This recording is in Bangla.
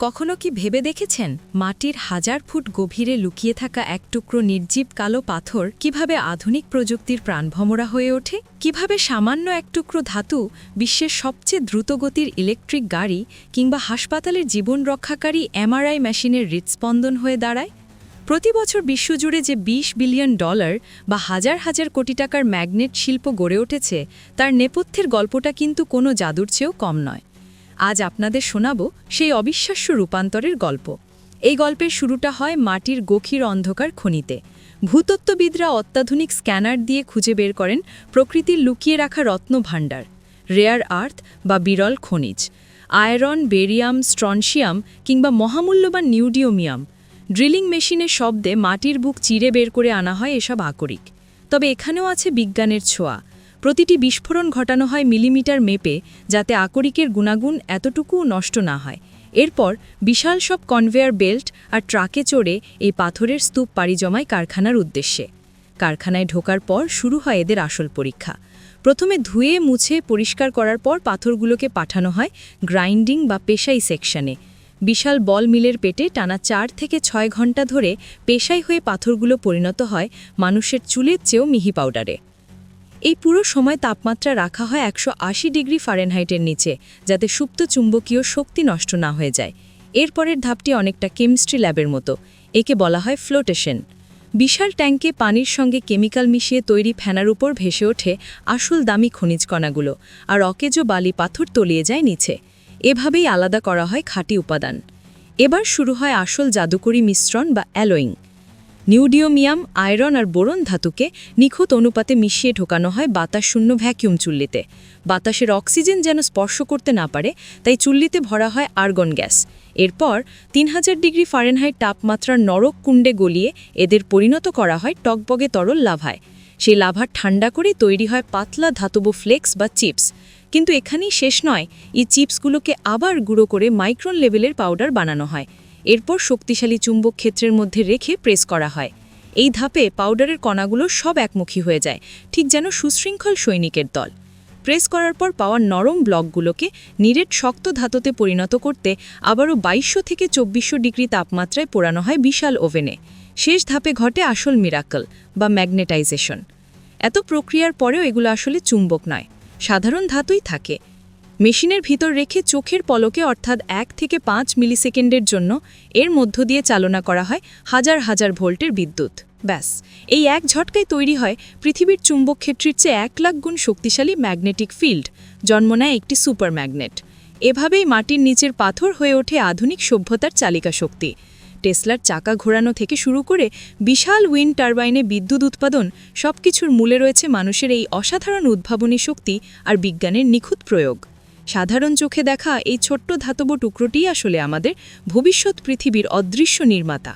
কখনো কি ভেবে দেখেছেন মাটির হাজার ফুট গভীরে লুকিয়ে থাকা এক টুকরো নির্জীব কালো পাথর কীভাবে আধুনিক প্রযুক্তির প্রাণভমরা হয়ে ওঠে? কীভাবে সামান্য এক টুকরো ধাতু বিশ্বের সবচেয়ে দ্রুতগতির ইলেকট্রিক গাড়ি কিংবা হাসপাতালের জীবন রক্ষাকারী এমআরআই মেশিনের হৃৎস্পন্দন হয়ে দাঁড়ায়? প্রতি বছর বিশ্বজুড়ে যে ২০ বিলিয়ন ডলার বা হাজার হাজার কোটি টাকার ম্যাগনেট শিল্প গড়ে উঠেছে, তার নেপথ্যের গল্পটা কিন্তু কোনো জাদুর চেয়েও কম নয়। আজ আপনাদের শোনাব সেই অবিশ্বাস্য রূপান্তরের গল্প। এই গল্পের শুরুটা হয় মাটির গভীর অন্ধকার খনিতে। ভূতত্ত্ববিদরা অত্যাধুনিক স্ক্যানার দিয়ে খুঁজে বের করেন প্রকৃতির লুকিয়ে রাখা রত্ন ভাণ্ডার, রেয়ার আর্থ বা বিরল খনিজ, আয়রন, বেরিয়াম, স্ট্রনশিয়াম কিংবা মহামূল্যবান নিউডিওমিয়াম। ড্রিলিং মেশিনের শব্দে মাটির বুক চিরে বের করে আনা হয় এসব আকরিক। তবে এখানেও আছে বিজ্ঞানের ছোঁয়া। প্রতিটি বিস্ফোরণ ঘটানো হয় মিলিমিটার মেপে, যাতে আকরিকের গুণাগুণ এতটুকু নষ্ট না হয়। এরপর বিশাল সব কনভেয়ার বেল্ট আর ট্রাকে চড়ে এই পাথরের স্তূপ পাড়ি জমায় কারখানার উদ্দেশ্যে। কারখানায় ঢোকার পর শুরু হয় এদের আসল পরীক্ষা। প্রথমে ধুয়ে, মুছে, পরিষ্কার করার পর পাথরগুলোকে পাঠানো হয় গ্রাইন্ডিং বা পেশাই সেকশনে। বিশাল বল মিলের পেটে টানা চার থেকে ছয় ঘণ্টা ধরে পেশাই হয়ে পাথরগুলো পরিণত হয় মানুষের চুলের চেয়েও মিহি পাউডারে। এই পুরো সময় তাপমাত্রা রাখা হয় একশো আশি ডিগ্রি ফারেনহাইটের নিচে, যাতে সুপ্ত চুম্বকীয় শক্তি নষ্ট না হয়ে যায়। এরপরের ধাপটি অনেকটা কেমিস্ট্রি ল্যাবের মতো, একে বলা হয় ফ্লোটেশন। বিশাল ট্যাঙ্কে পানির সঙ্গে কেমিক্যাল মিশিয়ে তৈরি ফেনার উপর ভেসে ওঠে আসল দামি খনিজ কণাগুলো আর অকেজো বালি পাথর তলিয়ে যায় নিচে। এভাবেই আলাদা করা হয় খাঁটি উপাদান। এবার শুরু হয় আসল জাদুকরী মিশ্রণ বা অ্যালোয়িং। নিউডিওমিয়াম, আয়রন আর বোরন ধাতুকে নিখুঁত অনুপাতে মিশিয়ে ঢোকানো হয় বাতাসশূন্য ভ্যাকিউম চুল্লিতে। বাতাসের অক্সিজেন যেন স্পর্শ করতে না পারে, তাই চুল্লিতে ভরা হয় আর্গন গ্যাস। এরপর তিন হাজার ডিগ্রি ফারেনহাইট তাপমাত্রার নরক কুণ্ডে গলিয়ে এদের পরিণত করা হয় টকবগে তরল লাভায়। সেই লাভার ঠান্ডা করে তৈরি হয় পাতলা ধাতব ফ্লেক্স বা চিপস। কিন্তু এখানেই শেষ নয়, এই চিপসগুলোকে আবার গুঁড়ো করে মাইক্রন লেভেলের পাউডার বানানো হয়। এরপর শক্তিশালী চুম্বক ক্ষেত্রের মধ্যে রেখে প্রেস করা হয়। এই ধাপে পাউডারের কণাগুলো সব একমুখী হয়ে যায়, ঠিক যেন সুশৃঙ্খল সৈনিকের দল। প্রেস করার পর পাওয়া নরম ব্লকগুলোকে নিরেট শক্ত ধাতুতে পরিণত করতে আবারও বাইশশো থেকে চব্বিশশো ডিগ্রি তাপমাত্রায় পোড়ানো হয় বিশাল ওভেনে। শেষ ধাপে ঘটে আসল মিরাকল বা ম্যাগনেটাইজেশন। এত প্রক্রিয়ার পরেও এগুলো আসলে চুম্বক নয়, সাধারণ ধাতুই থাকে। মেশিনের ভিতর রেখে চোখের পলকে অর্থাৎ এক থেকে পাঁচ মিলিসেকেন্ডের জন্য এর মধ্য দিয়ে চালনা করা হয় হাজার হাজার ভোল্টের বিদ্যুৎ। ব্যাস, এই এক ঝটকায় তৈরি হয় পৃথিবীর চুম্বকক্ষেত্রের চেয়ে এক লাখ গুণ শক্তিশালী ম্যাগনেটিক ফিল্ড, জন্ম নেয় একটি সুপার ম্যাগনেট এভাবেই মাটির নিচের পাথর হয়ে ওঠে আধুনিক সভ্যতার চালিকা শক্তি। টেসলার চাকা ঘোরানো থেকে শুরু করে বিশাল উইন্ড টারবাইনে বিদ্যুৎ উৎপাদন সবকিছুর মূলে রয়েছে মানুষের এই অসাধারণ উদ্ভাবনী শক্তি আর বিজ্ঞানের নিখুঁত প্রয়োগ। সাধারণ চোখে দেখা এই ছোট্ট ধাতব টুকরোটি আসলে আমাদের ভবিষ্যৎ পৃথিবীর অদৃশ্য নির্মাতা।